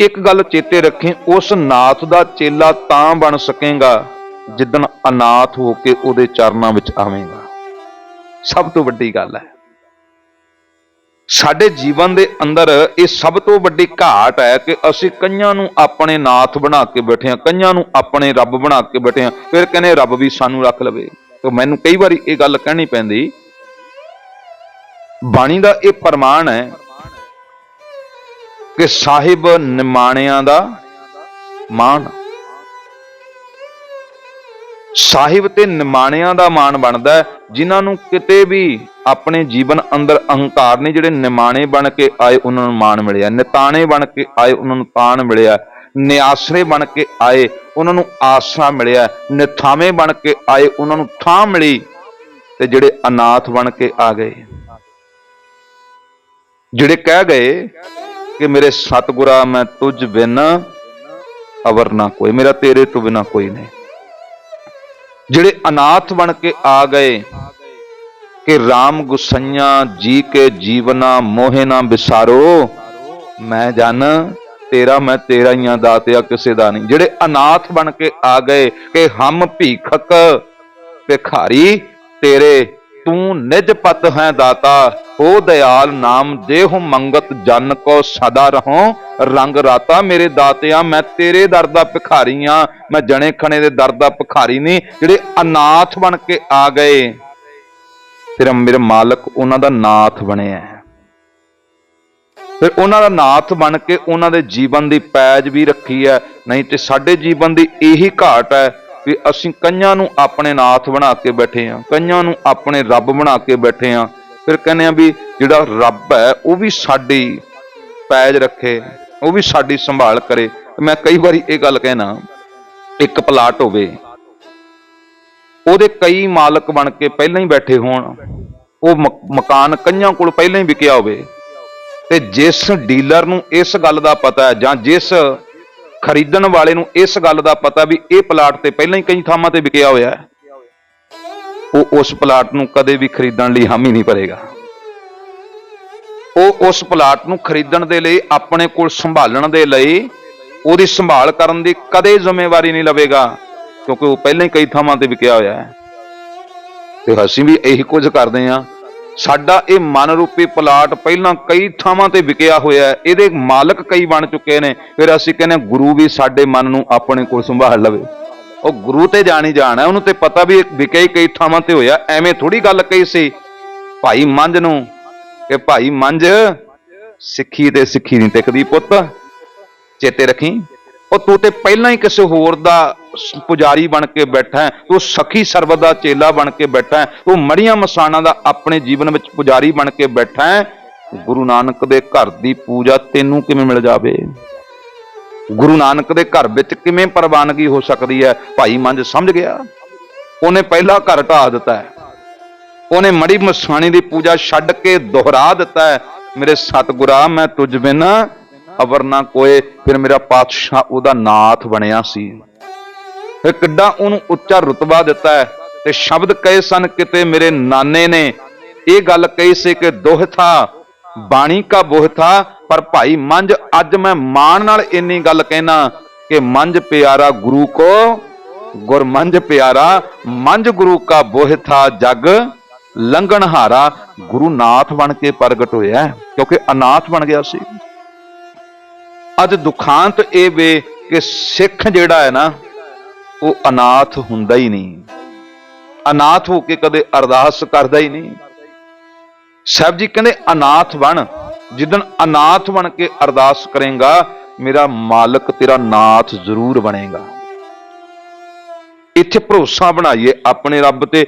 ਇੱਕ ਗੱਲ ਚੇਤੇ ਰੱਖੇ, ਉਸ ਨਾਥ ਦਾ ਚੇਲਾ ਤਾਂ ਬਣ ਸਕੇਗਾ ਜਿੱਦਣ ਅਨਾਥ ਹੋ ਕੇ ਉਹਦੇ ਚਰਨਾਂ ਵਿੱਚ ਆਵੇਂਗਾ। ਸਭ ਤੋਂ ਵੱਡੀ ਗੱਲ ਹੈ। ਸਾਡੇ ਜੀਵਨ ਦੇ ਅੰਦਰ ਇਹ ਸਭ ਤੋਂ ਵੱਡੀ ਘਾਟ ਹੈ ਕਿ ਅਸੀਂ ਕਈਆਂ ਨੂੰ ਆਪਣੇ ਨਾਥ ਬਣਾ ਕੇ ਬੈਠੇ ਹਾਂ, ਕਈਆਂ ਨੂੰ ਆਪਣੇ ਰੱਬ ਬਣਾ ਕੇ ਬੈਠੇ ਹਾਂ, ਫਿਰ ਕਹਿੰਦੇ ਰੱਬ ਵੀ ਸਾਨੂੰ ਰੱਖ ਲਵੇ। ਤੇ ਮੈਨੂੰ ਕਈ ਵਾਰੀ ਇਹ ਗੱਲ ਕਹਿਣੀ ਪੈਂਦੀ, ਬਾਣੀ ਦਾ ਇਹ ਪ੍ਰਮਾਣ ਹੈ ਕਿ ਸਾਹਿਬ ਨਿਮਾਣਿਆਂ ਦਾ ਮਾਣ। ਸਾਹਿਬ ਤੇ ਨਿਮਾਣਿਆਂ ਦਾ ਮਾਣ ਬਣਦਾ ਹੈ, ਜਿਨ੍ਹਾਂ ਨੂੰ ਕਿਤੇ ਵੀ ਆਪਣੇ ਜੀਵਨ ਅੰਦਰ ਅਹੰਕਾਰ ਨੇ ਜਿਹੜੇ ਨਿਮਾਣੇ ਬਣ ਕੇ ਆਏ ਉਹਨਾਂ ਨੂੰ ਮਾਣ ਮਿਲਿਆ। ਨਿਤਾਣੇ ਬਣ ਕੇ ਆਏ ਉਹਨਾਂ ਨੂੰ ਤਾਣ ਮਿਲਿਆ। ਨਿਆਸਰੇ ਬਣ ਕੇ ਆਏ ਉਹਨਾਂ ਨੂੰ ਆਸਰਾ ਮਿਲਿਆ। ਨਿਥਾਵੇਂ ਬਣ ਕੇ ਆਏ ਉਹਨਾਂ ਨੂੰ ਥਾਂ ਮਿਲੀ ਤੇ ਜਿਹੜੇ ਅਨਾਥ ਬਣ ਕੇ ਆ ਗਏ। ਜਿਹੜੇ ਕਹਿ ਗਏ ਕਿ ਮੇਰੇ ਸਤਿਗੁਰਾ ਮੈਂ ਤੁਝ ਬਿਨ ਅਵਰ ਨਾ ਕੋਈ, ਮੇਰਾ ਤੇਰੇ ਤੋਂ ਬਿਨਾ ਕੋਈ ਨਹੀਂ। ਜਿਹੜੇ ਅਨਾਥ ਬਣ ਕੇ ਆ ਗਏ, ਕਿ RAM ਗੁਸਈਆਂ ਜੀ ਕੇ ਜੀਵਨਾ ਮੋਹੇ ਨਾ ਵਿਸਾਰੋ ਮੈਂ ਜਨ, ਤੇਰਾ ਮੈਂ ਤੇਰਾ ਹੀ ਆ ਦਾਤਿਆ ਕਿਸੇ ਦਾ ਨਹੀਂ। ਜਿਹੜੇ ਅਨਾਥ ਬਣ ਕੇ ਆ ਗਏ, ਕਿ ਹਮ ਭੀਖਕ ਭਿਖਾਰੀ, ਤੇਰੇ ਤੂੰ ਨਿਜ ਪਤ ਹੈ ਦਾਤਾ ਹੋ ਦਿਆਲ ਨਾਮ ਦੇਹੁ ਮੰਗਤ ਜਨ ਕੋ ਸਦਾ ਰਹੋ। ਰੰਗ ਰਾਤਾ ਮੇਰੇ ਦਾਤਿਆ, ਮੈਂ ਤੇਰੇ ਦਰ ਦਾ ਭਿਖਾਰੀ ਆ। ਮੈਂ ਜਣੇ ਖਣੇ ਦੇ ਦਰ ਦਾ ਭਿਖਾਰੀ ਨਹੀਂ ਜਿਹੜੇ ਅਨਾਥ ਬਣ ਕੇ ਆ ਗਏ। ਫਿਰ ਮੇਰੇ ਮਾਲਕ ਉਹਨਾਂ ਦਾ ਨਾਥ ਬਣਿਆ। ਫਿਰ ਉਹਨਾਂ ਦਾ ਨਾਥ ਬਣ ਕੇ ਉਹਨਾਂ ਦੇ ਜੀਵਨ ਦੀ ਪੈਜ ਵੀ ਰੱਖੀ ਹੈ ਨਹੀਂ ਤੇ ਸਾਡੇ ਜੀਵਨ ਦੀ ਇਹੀ ਘਾਟ ਹੈ ਵੀ ਅਸੀਂ ਕਈਆਂ ਨੂੰ ਆਪਣੇ ਨਾਥ ਬਣਾ ਕੇ ਬੈਠੇ ਹਾਂ ਕਈਆਂ ਨੂੰ ਆਪਣੇ ਰੱਬ ਬਣਾ ਕੇ ਬੈਠੇ ਹਾਂ ਫਿਰ ਕਹਿੰਦੇ ਆ ਵੀ ਜਿਹੜਾ ਰੱਬ ਹੈ, ਉਹ ਵੀ ਸਾਡੀ ਪੈਜ ਰੱਖੇ, ਉਹ ਵੀ ਸਾਡੀ ਸੰਭਾਲ ਕਰੇ। ਮੈਂ ਕਈ ਵਾਰੀ ਇਹ ਗੱਲ ਕਹਿਣਾ, ਇੱਕ ਪਲਾਟ ਹੋਵੇ, ਉਹਦੇ ਕਈ ਮਾਲਕ ਬਣ ਕੇ ਪਹਿਲਾਂ ਹੀ ਬੈਠੇ ਹੋਣ, ਉਹ ਮਕ- ਮਕਾਨ ਕਈਆਂ ਕੋਲ ਪਹਿਲਾਂ ਹੀ ਵਿਕਿਆ ਹੋਵੇ, ਤੇ ਜਿਸ ਡੀਲਰ ਨੂੰ ਇਸ ਗੱਲ ਦਾ ਪਤਾ ਹੈ, ਜਾਂ ਜਿਸ ਖਰੀਦਣ ਵਾਲੇ ਨੂੰ ਇਸ ਗੱਲ ਦਾ ਪਤਾ ਵੀ ਇਹ ਪਲਾਟ ਤੇ ਪਹਿਲਾਂ ਹੀ ਕਈ ਥਾਵਾਂ ਤੇ ਵਿਕਿਆ ਹੋਇਆ ਹੈ ਉਹ ਉਸ ਪਲਾਟ ਨੂੰ ਕਦੇ ਵੀ ਖਰੀਦਣ ਲਈ ਹਾਮੀ ਨਹੀਂ ਭਰੇਗਾ। ਉਹ ਉਸ ਪਲਾਟ ਨੂੰ ਖਰੀਦਣ ਦੇ ਲਈ ਆਪਣੇ ਕੋਲ ਸੰਭਾਲਣ ਦੇ ਲਈ ਉਹਦੀ ਸੰਭਾਲ ਕਰਨ ਦੀ ਕਦੇ ਜ਼ਿੰਮੇਵਾਰੀ ਨਹੀਂ ਲਵੇਗਾ ਕਿਉਂਕਿ ਉਹ ਪਹਿਲਾਂ ਹੀ ਕਈ ਥਾਵਾਂ ਤੇ ਵਿਕਿਆ ਹੋਇਆ ਹੈ। ਤੇ ਅਸੀਂ ਵੀ ਇਹੀ ਕੁਝ ਕਰਦੇ ਹਾਂ। ਸਾਡਾ ਇਹ ਮਨ ਰੂਪੀ ਪਲਾਟ ਪਹਿਲਾਂ ਕਈ ਥਾਵਾਂ ਤੇ ਵਿਕਿਆ ਹੋਇਆ ਹੈ। ਇਹਦੇ ਮਾਲਕ ਕਈ ਬਣ ਚੁੱਕੇ ਨੇ। ਫਿਰ ਅਸੀਂ ਕਹਿੰਦੇ ਹਾਂ, ਗੁਰੂ ਵੀ ਸਾਡੇ ਮਨ ਨੂੰ ਆਪਣੇ ਕੋਲ ਸੰਭਾਲ ਲਵੇ। ਉਹ ਗੁਰੂ ਤੇ ਜਾਣੀ ਜਾਣਾ ਉਹਨੂੰ ਤੇ ਪਤਾ ਵੀ ਇਹ ਕਈ ਥਾਵਾਂ ਤੇ ਹੋਇਆ, ਐਵੇਂ ਥੋੜੀ ਗੱਲ ਕਹੀ ਸੀ। ਭਾਈ ਮੰਝ ਨੂੰ ਕਿ ਭਾਈ ਮੰਝ, ਸਿੱਖੀ ਤੇ ਸਿੱਖੀ ਨਹੀਂ ਟਿਕਦੀ ਪੁੱਤ, ਚੇਤੇ ਰੱਖੀ। ਉਹ ਤੂੰ ਤੇ ਪਹਿਲਾਂ ਹੀ ਕਿਸੇ ਹੋਰ ਦਾ ਪੁਜਾਰੀ ਬਣ ਕੇ ਬੈਠਾ ਹੈ, ਤੂੰ ਸਖੀ ਸਰਬਤ ਦਾ ਚੇਲਾ ਬਣ ਕੇ ਬੈਠਾ ਹੈ, ਤੂੰ ਮੜੀਆਂ ਮਸਾਣਾ ਦਾ ਆਪਣੇ ਜੀਵਨ ਵਿੱਚ ਪੁਜਾਰੀ ਬਣ ਕੇ ਬੈਠਾ ਹੈ, ਗੁਰੂ ਨਾਨਕ ਦੇ ਘਰ ਦੀ ਪੂਜਾ ਤੈਨੂੰ ਕਿਵੇਂ ਮਿਲ ਜਾਵੇ? ਗੁਰੂ ਨਾਨਕ ਦੇ ਘਰ ਵਿੱਚ ਕਿਵੇਂ ਪ੍ਰਵਾਨਗੀ ਹੋ ਸਕਦੀ ਹੈ? ਭਾਈ ਮੰਝ ਸਮਝ ਗਿਆ? ਉਹਨੇ ਪਹਿਲਾ ਘਰ ਢਾ ਦਿੱਤਾ ਹੈ। ਉਹਨੇ ਮੜੀ ਮਸਾਣੀ ਦੀ ਪੂਜਾ ਛੱਡ ਕੇ ਦੁਹਰਾ ਦਿੱਤਾ ਹੈ। ਮੇਰੇ ਸਤਿਗੁਰਾ, ਮੈਂ ਤੁਝ ਬਿਨ ਅਵਰ ਨਾ ਕੋਏ। ਫਿਰ ਮੇਰਾ ਪਾਤਸ਼ਾਹ ਉਹਦਾ ਨਾਥ ਬਣਿਆ ਸੀ। ਫਿਰ ਕਿੱਡਾ ਉਹਨੂੰ ਉੱਚਾ ਰੁਤਬਾ ਦਿੱਤਾ ਹੈ। ਤੇ ਸ਼ਬਦ ਕਹੇ ਸਨ ਕਿਤੇ ਮੇਰੇ ਨਾਨੇ ਨੇ। ਇਹ ਗੱਲ ਕਹੀ ਸੀ ਕਿ ਦੋਹ ਥਾ ਬਾਣੀ ਕਾ ਬੋਹਥਾ ਪਰ ਭਾਈ ਮੰਜ ਅੱਜ ਮੈਂ ਮਾਣ ਨਾਲ ਇੰਨੀ ਗੱਲ ਕਹਿਣਾ ਕਿ ਮੰਜ ਪਿਆਰਾ ਗੁਰੂ ਕੋ ਗੁਰ ਪਿਆਰਾ ਮੰਜ ਗੁਰੂ ਕਾ ਬੋਹ ਥਾ ਜਗ ਲੰਘਣਹਾਰਾ ਗੁਰੂ ਨਾਥ ਬਣ ਕੇ ਪ੍ਰਗਟ ਹੋਇਆ ਕਿਉਂਕਿ ਅਨਾਥ ਬਣ ਗਿਆ ਸੀ। ਅੱਜ ਦੁਖਾਂਤ ਇਹ ਵੇ ਕਿ ਸਿੱਖ ਜਿਹੜਾ ਹੈ ਨਾ, ਉਹ ਅਨਾਥ ਹੁੰਦਾ ਹੀ ਨਹੀਂ। ਅਨਾਥ ਹੋ ਕੇ ਕਦੇ ਅਰਦਾਸ ਕਰਦਾ ਹੀ ਨਹੀਂ। ਸਾਹਿਬ ਜੀ ਕਹਿੰਦੇ ਅਨਾਥ ਬਣ, ਜਿੱਦਣ ਅਨਾਥ ਬਣ ਕੇ ਅਰਦਾਸ ਕਰੇਗਾ, ਮੇਰਾ ਮਾਲਕ ਤੇਰਾ ਨਾਥ ਜ਼ਰੂਰ ਬਣੇਗਾ। ਇੱਥੇ ਭਰੋਸਾ ਬਣਾਈਏ ਆਪਣੇ ਰੱਬ ਤੇ